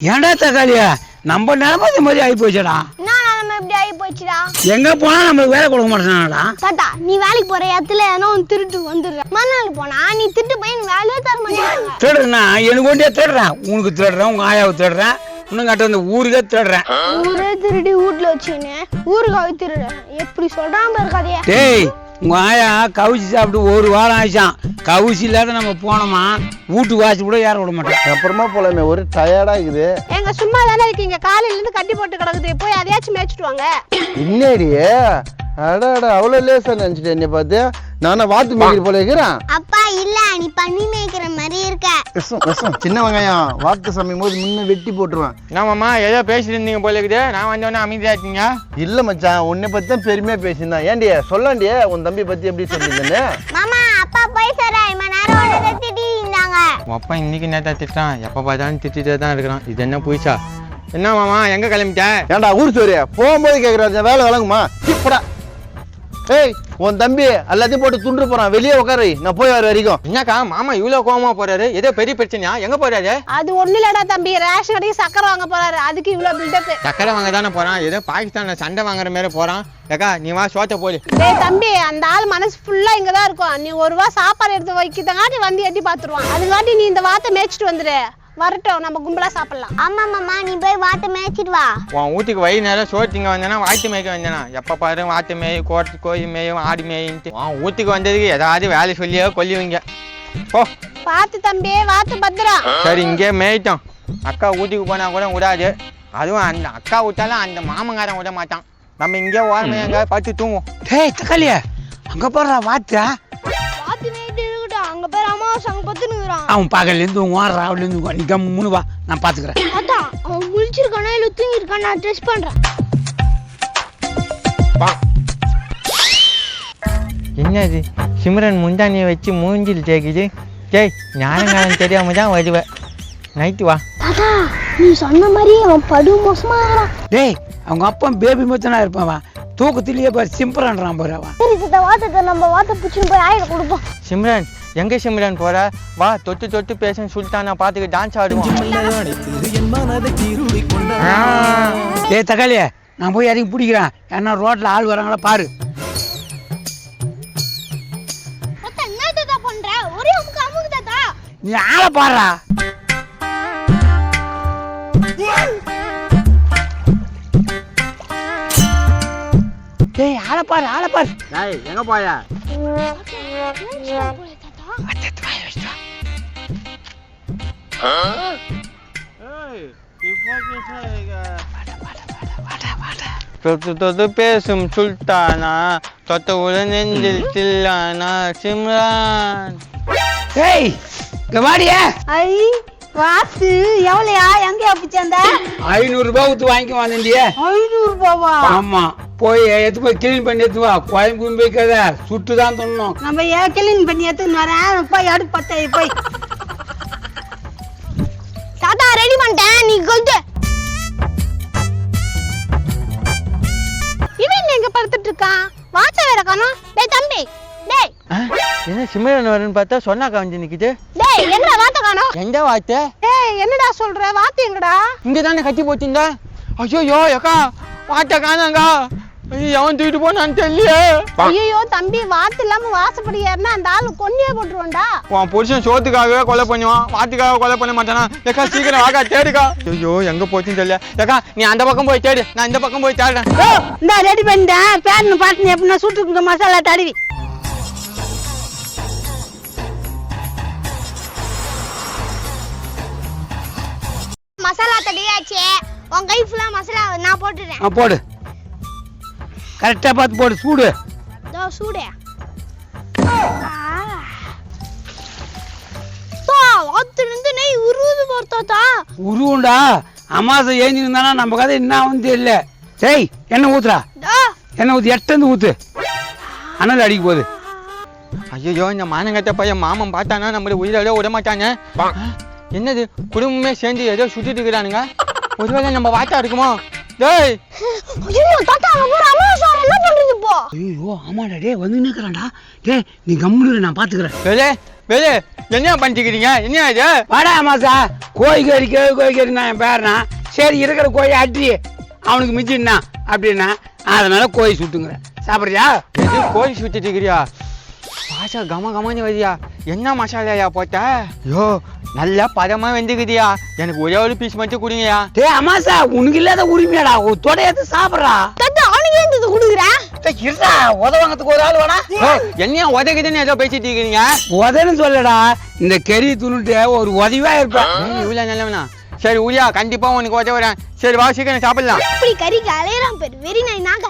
ஏன்டா தக்காளியா நம்ம நிலைமை இந்த மாதிரி ஆகி போச்சுடா. இப்படி ஆகி போச்சுடா? எங்க போனா நம்மளுக்கு வேலை கொடுக்க மாட்டேனாடா தாத்தா நீ வேலைக்கு போற இடத்துல ஏதோ ஒன்று திருட்டு வந்துடுற. மறுநாள் போனா நீ திருட்டு போய் எனக்கு வேலையே தர மாட்டேங்க தேடுறா எனக்கு கொண்டே தேடுறேன். உனக்கு தேடுறேன். உங்க ஆயாவை தேடுறேன். இன்னும் கட்ட இந்த ஊருக்கே தேடுறேன். ஊரே திருடி வீட்டுல வச்சுன்னு ஊருக்காக திருடுறேன் எப்படி சொல்றான் பாரு கதைய? டேய் உங்க ஆயா கவுச்சி சாப்பிட்டு ஒரு வாரம் ஆயிடுச்சான் கவுச்சி இல்லாத நம்ம போனோமா? வீட்டு வாசி கூட ஏற விட மாட்டோம் அப்புறமா போலாமே ஒரு டயர்டா இருக்குது. எங்க சும்மா தானே இருக்கீங்க? காலையில இருந்து கட்டி போட்டு கிடக்குது. போய் அதையாச்சும் மேய்ச்சிட்டு வாங்க. இன்னேடி அடாடா அவ்வளோ லேசா நினைச்சிட்டேன் என்னை பார்த்து. நானே வாத்து மேய்க்கிற போல இருக்கிறேன் அப்பா இல்ல நீ பண்ணி மேய்க்கிற மாதிரி இருக்க. விஷம் விஷம் சின்ன வெங்காயம். வாத்து சமைக்கும் போது முன்ன வெட்டி போட்டுருவேன். என்னமாம்மா ஏதோ பேசிட்டு இருந்தீங்க போல இருக்குது. நான் வந்தோடனே அமைதியா இருக்கீங்க? இல்ல மச்சான் உன்னை பத்தி தான் பெருமையா பேசியிருந்தான். ஏன்டி சொல்லாண்டியே உன் தம்பி பத்தி எப்படி சொல்லியிருந்தேன்னு? மாமா அப்பா போய் சொல்ற இம்ம நேரம் உடனே திட்டி இருந்தாங்க உன் அப்பா இன்னைக்கு நேத்தா திட்டான் எப்போ பார்த்தாலும் திட்டிட்டே தான் இருக்கிறான். இது என்ன புதுசா? என்ன மாமா எங்க கிளம்பிட்ட? ஏன்டா ஊர் சோரியா போகும்போது கேட்குறாரு வேலை வழங்குமா? இப்படா ஏய் உன் தம்பி எல்லாத்தையும் போட்டு துண்டு போறான். வெளியே உட்காரு நான் போய் வர வரைக்கும். என்னக்கா மாமா இவ்வளோ கோவமா போறாரு? ஏதோ பெரிய பிரச்சனையா? எங்க போறாரு? அது ஒண்ணு இல்லடா தம்பி. ரேஷன் கடைக்கு சக்கரை வாங்க போறாரு. அதுக்கு இவ்வளவு பில்டப் சக்கரை வாங்க தானே போறான்? ஏதோ பாகிஸ்தான்ல சண்டை வாங்குற மாதிரி போறான். ஏக்கா நீ வா சோத்த போடு. டேய் தம்பி அந்த ஆள் மனசு ஃபுல்லா இங்க தான் இருக்கும். நீ ஒரு ரூபா சாப்பாடு எடுத்து வைக்கிறதுங்காட்டி வந்து எட்டி பாத்துருவான் அதுங்காட்டி நீ இந்த வாத்தை மேய்ச்சிட்டு வந்துரு. வரட்டும் நம்ம கும்பலா சாப்பிடலாம். ஆமா மாமா. நீ போய் வாத்தை மேய்ச்சிட்டு வா. உன் வீட்டுக்கு வழி நேரம் சோறு திங்க வந்தேனா வாத்து மேய்க்க வந்தேனா. எப்போ பாரு வாத்து மேய் கோட்டு கோழி மேயும் ஆடு மேயின்ட்டு. உன் வீட்டுக்கு வந்ததுக்கு ஏதாவது வேலை சொல்லியோ கொல்லுவீங்க. ஓ பாத்து தம்பி வாத்து பத்திரம் சரி இங்கே மேய்ட்டோம் அக்கா வீட்டுக்கு போனா கூட விடாது. அதுவும் அந்த அக்கா விட்டாலும் அந்த மாமங்காரன் விட மாட்டான். நம்ம இங்கே ஓரமே எங்க பார்த்து தூங்குவோம். டேய் தக்காளியா அங்க போடுறா வாத்தா. வாத்து மேய்ட்டு இருக்கட்டும். அங்க பேர் அமாவாசை அங்க பத்துனுக்குறான் அவன் பகல்லேருந்து வான் ராவிலேருந்து நீ கம்முன்னு வா நான் அவன் முழிச்சிருக்கானா இல்ல தூங்கி இருக்கான் நான் டெஸ்ட் பண்றேன் என்னது சிம்ரன் முந்தானியை வச்சு மூஞ்சில் தேய்க்குது டேய் ஞானங்காலம் தெரியாம தான் வருவேன் நைட்டு வா தாத்தா நீ சொன்ன மாதிரி அவன் படு மோசமா டேய் அவங்க அப்பா பேபி மத்தனா இருப்பான் அவன் தூக்கத்திலேயே பாரு சிம்பரான்றான் பாரு அவன் சரி வாத்தத்தை நம்ம வாத்தை பிடிச்சின்னு போய் ஆயிட கொடுப்போம் சிம்ரன் எங்க சிம்ரன் போற வா தொட்டு தொட்டு பேசுன்னு சுல்தானா பார்த்துக்கு டான்ஸ் ஆடுவோம் டேய் தக்காளியா நான் போய் இறங்கி பிடிக்கிறேன். ஏன்னா ரோட்ல ஆள் வராங்களா பாரு. நீ ஆளை பாடுறா. டேய் ஆளை பாரு ஆளை பாரு. டேய் எங்க போயா? அத்தத்து வாயை வச்சுட்டு வா. தொட்டு தொட்டு பேசும் சுல்தானா? தொட்டவுடன் நெஞ்சில் தில்லானா? சிம்ரான். டேய் இங்க வாடியே. ஐ வாத்து எவ்வளையா? எங்க பிச்சந்த ஐநூறு ரூபாய் ஊத்து வாங்கிக்க வந்தியே ஐநூறு ரூபாவா ஆமா போய் எடுத்து போய் கிளீன் பண்ணி எடுத்து வா. கோயம்புத்தூர் போய்க்காத சுட்டு தான் தின்னணும். நம்ம ஏன் கிளீன் பண்ணி எடுத்துன்னு வரேன்? போய் அடுப்பு பத்த போய். பண்ணிட்டேன் நீ கொஞ்சம் இவன் எங்க படுத்துட்டு இருக்கான்? வாட்ச வேற காணோம். டேய் தம்பி டேய். என்ன சிம்ரன் வருன்னு பார்த்தா சொன்னாக்கா வந்து நிக்குது. டேய் எங்கடா வாத்த காணோம்? எந்த வார்த்தை? டேய் என்னடா சொல்ற? வாத்து எங்கடா? இங்க தானே கட்டி போச்சுண்டா? ஐயோ அக்கா வாட்டை காணாங்க எவன் தூக்கிட்டு போனான்னு தெரியலையே. ஐயோ தம்பி வாத்து இல்லாம வாசப்படி ஏறினா அந்த ஆளு கொன்னே போட்டுருவான்டா. உன் புருஷன் சோத்துக்காகவே கொலை பண்ணுவான் வாத்துக்காக கொலை பண்ண மாட்டானா? ஏக்கா சீக்கிரம் வாக்கா தேடுக்கா. ஐயோ எங்க போச்சுன்னு தெரியல. ஏக்கா நீ அந்த பக்கம் போய் தேடு. நான் இந்த பக்கம் போய் தேடுறேன். இந்த ரெடி பண்ணிட்டேன். பேரனு பாட்டு எப்படின்னா சுட்டு மசாலா தடவி. மசாலா தடியாச்சே உன் கை ஃபுல்லா மசாலா நான் போட்டுறேன் ஆ, போடு. கரெக்டா பார்த்து போடு சூடு. சூடே. வாத்துலேருந்து நெய் உருவுது பார்த்தா உருவுண்டா. அமாசை ஏஞ்சி இருந்தானா நம்ம கதை என்ன ஆகும் தெரியல. டேய் எண்ணெய் ஊத்துறா எண்ணெய் ஊத்து எட்டந்து ஊத்து. அனல் அடிக்க போகுது. ஐயோ இந்த மானங்கட்ட பையன் மாமன் பார்த்தானா? நம்மள உயிரோட விட மாட்டானே. என்னது குடும்பமே சேர்ந்து ஏதோ சுத்திட்டு இருக்கிறானுங்க? ஒருவேளை நம்ம வாட்டா இருக்குமோ? டேய். தாத்தா ஐயோ ஆமாடா டேய் வந்து நிற்கிறான்டா டேய் நீ கம்முனு நான் பாத்துக்கிறேன். வேலே வேலு என்ன பண்ணிக்கிறீங்க என்ன இது? வாடா மாசா. கோழி கறி கேழு கோழி கறி நான் என் பேரனா. சரி இருக்கிற கோழி அட்டி அவனுக்கு மிஞ்சின்னா அப்படின்னா அதனால கோழி சுட்டுங்கிறேன். சாப்பிட்றியா? எது கோழி சுத்திட்டு இருக்கிறியா பாஷா கம கமன்னு வருதியா என்ன மசாலாயா போட்ட? யோ நல்லா பதமா வெந்துக்குதியா. எனக்கு ஒரே ஒரு பீஸ் மட்டும் கொடுங்கயா டேய் அமாசா உனக்கு இல்லாத உரிமையாடா. தொடையாத்து சாப்பிட்றா. தாத்தா அவனுக்கு ஏன் இருடா உதவாங்கத்துக்கு ஒரு ஆள் வேணா. என்னையா உதகுதுன்னு ஏதோ பேசிட்டு இருக்கிறீங்க உதன்னு சொல்லடா இந்த கறி துணுட்டு ஒரு உதவியா இருப்பேன் ஏய், இவ்வளவு நல்லவனா? சரி உரியா கண்டிப்பா உனக்கு உதவுறேன் சரி வா சீக்கிரம் சாப்பிடலாம். இப்படி கறிக்கு அலையறான் பேர். வெறி நாய் நாங்க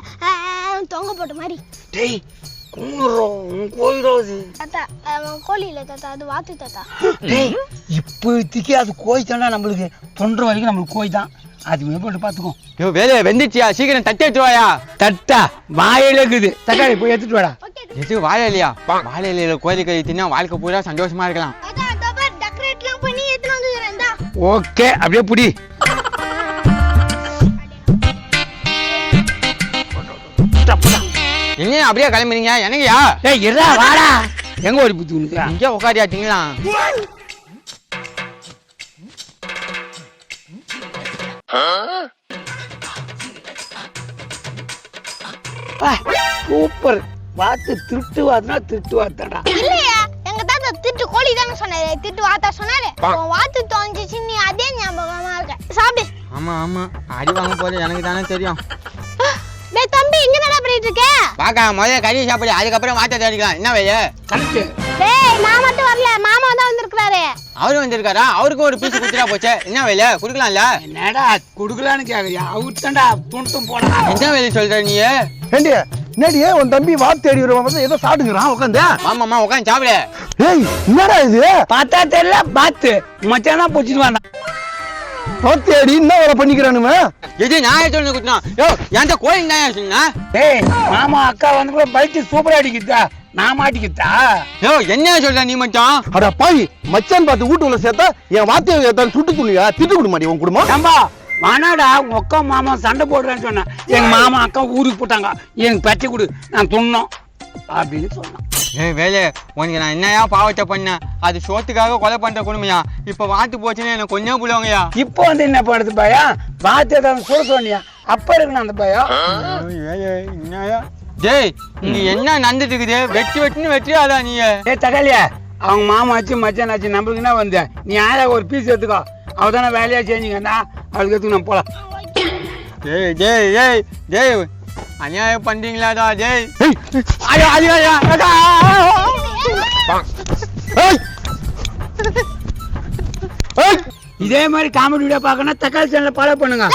தொங்க போட்ட மாதிரி. டேய் இப்போதைக்கு அது கோய் தானே நம்மளுக்கு. தொண்டை வரைக்கும் நம்மளுக்கு கோய் தான் அது மேற்பட்டு பார்த்துக்கோ. யோ வேலை வெந்துச்சியா சீக்கிரம் தட்டி எடுத்து வாயா. தட்டா? வாயில இருக்குது. தக்காளி போய் எடுத்துட்டு வாடா. ஓகே. எது வாழை இல்லையா? வாழை இலையில கோழி கறி தின்னா வாழ்க்கை பூரா சந்தோஷமா இருக்கலாம். ஓகே அப்படியே புடி. என்ன அப்படியே கிளம்புறீங்க? என்னங்கய்யா? டேய் இருடா வாடா. எங்க ஓடி புத்தி உனக்கு இங்கே உட்காரியா திங்கலாம். சூப்பர் வாத்து திருட்டு வாத்துனா திருட்டு வாத்தாடா இல்லையா? எங்க தாத்தா திட்டு கோழி தானே சொன்னாரு. திட்டு வாத்தா சொன்னாரு. உன் வாத்து தோஞ்சிச்சு நீ அதே ஞாபகமா இருக்க. சாப்பிடு. ஆமா ஆமா. அடி வாங்க போது எனக்கு தானே தெரியும். டேய் தம்பி இங்க என்ன பண்ணிட்டு இருக்க? பாக்கா முதல்ல கறி சாப்பிடு. அதுக்கப்புறம் மாத்த தேடிக்கலாம். என்ன வேலை கரெக்ட் டேய் நான் மட்டும் வரல. மாமா தான் வந்திருக்காரு அவரு வந்திருக்காரா? அவருக்கும் ஒரு பீஸ் குடுத்துட்டா போச்சே. என்ன வேலை? குடுக்கலாம்ல? என்னடா குடுக்கலான்னு கேக்குறியா? அவுத்தாண்டா துணுத்தும் போடா. என்ன வேலை சொல்ற நீ? ஏண்டி என்னடி உன் தம்பி வாத்து தேடி வருவான் ஏதோ சாப்பிட்டுக்கிறான் உட்காந்து மாமாமா உட்காந்து சாப்பிடு. ஏய் என்னடா இது? பார்த்தா தெரியல பாத்து மச்சான் பொச்சிட்டு வாண்டா வாத்து தேடி என்ன வேலை பண்ணிக்கிறானுமே இது நான் எடுத்து வந்து குத்துனா யோ என்கிட்ட கோழி தான் சொன்னா டேய் மாமா அக்கா வந்து கூட பைக்கு சூப்பரா அடிக்குதா நான் மாட்டிக்கிட்டா? யோ என்ன சொல்ற நீ மட்டும் அட பாய் மச்சான் பார்த்து வீட்டுக்குள்ள சேர்த்தா என் வாத்தியை ஏத்தான் சுட்டு துணியா திட்டு கொடுக்க மாட்டேன் உன் குடும்பம்? ஏம்பா வானாடா உங்க அக்கா மாமா சண்டை போடுறேன்னு சொன்னேன் எங்க மாமா அக்கா ஊருக்கு போட்டாங்க. எனக்கு பச்சை கொடு நான் துண்ணோம். அப்படின்னு சொன்னான். ஏய் வேலை உனக்கு நான் என்னையா பாவத்தை பண்ணேன்? அது சோத்துக்காக கொலை பண்ற குடுமையா? இப்ப வாத்து போச்சுன்னா எனக்கு கொஞ்சம் புள்ளுவாங்கயா இப்போ வந்து என்ன பண்ணுறது பயா? பாத்து ஏதாவது சொல்ல சொன்னியா? அப்ப இருக்கணும் அந்த பயம் டேய் இங்க என்ன நடந்துட்டு இருக்குது? வெட்டி வெட்டின்னு வெட்டியாதா நீ? ஏ தக்காளியா அவங்க மாமா ஆச்சு மச்சான் ஆச்சு நம்மளுக்கு என்ன வந்த? நீ ஆயா ஒரு பீஸ் எடுத்துக்கோ. அவ தானே வேலையா செஞ்சுங்கண்ணா அவளுக்கு எடுத்துக்க நம்ம போலாம். டேய் டேய் டேய் டேய் அநியாயம் பண்றீங்களாடா டேய். ஏய் ஐயோ ஐயோ ஐயோ இதே மாதிரி காமெடி வீடியோ பார்க்கணும் தக்காளி சேனலை ஃபாலோ பண்ணுங்க.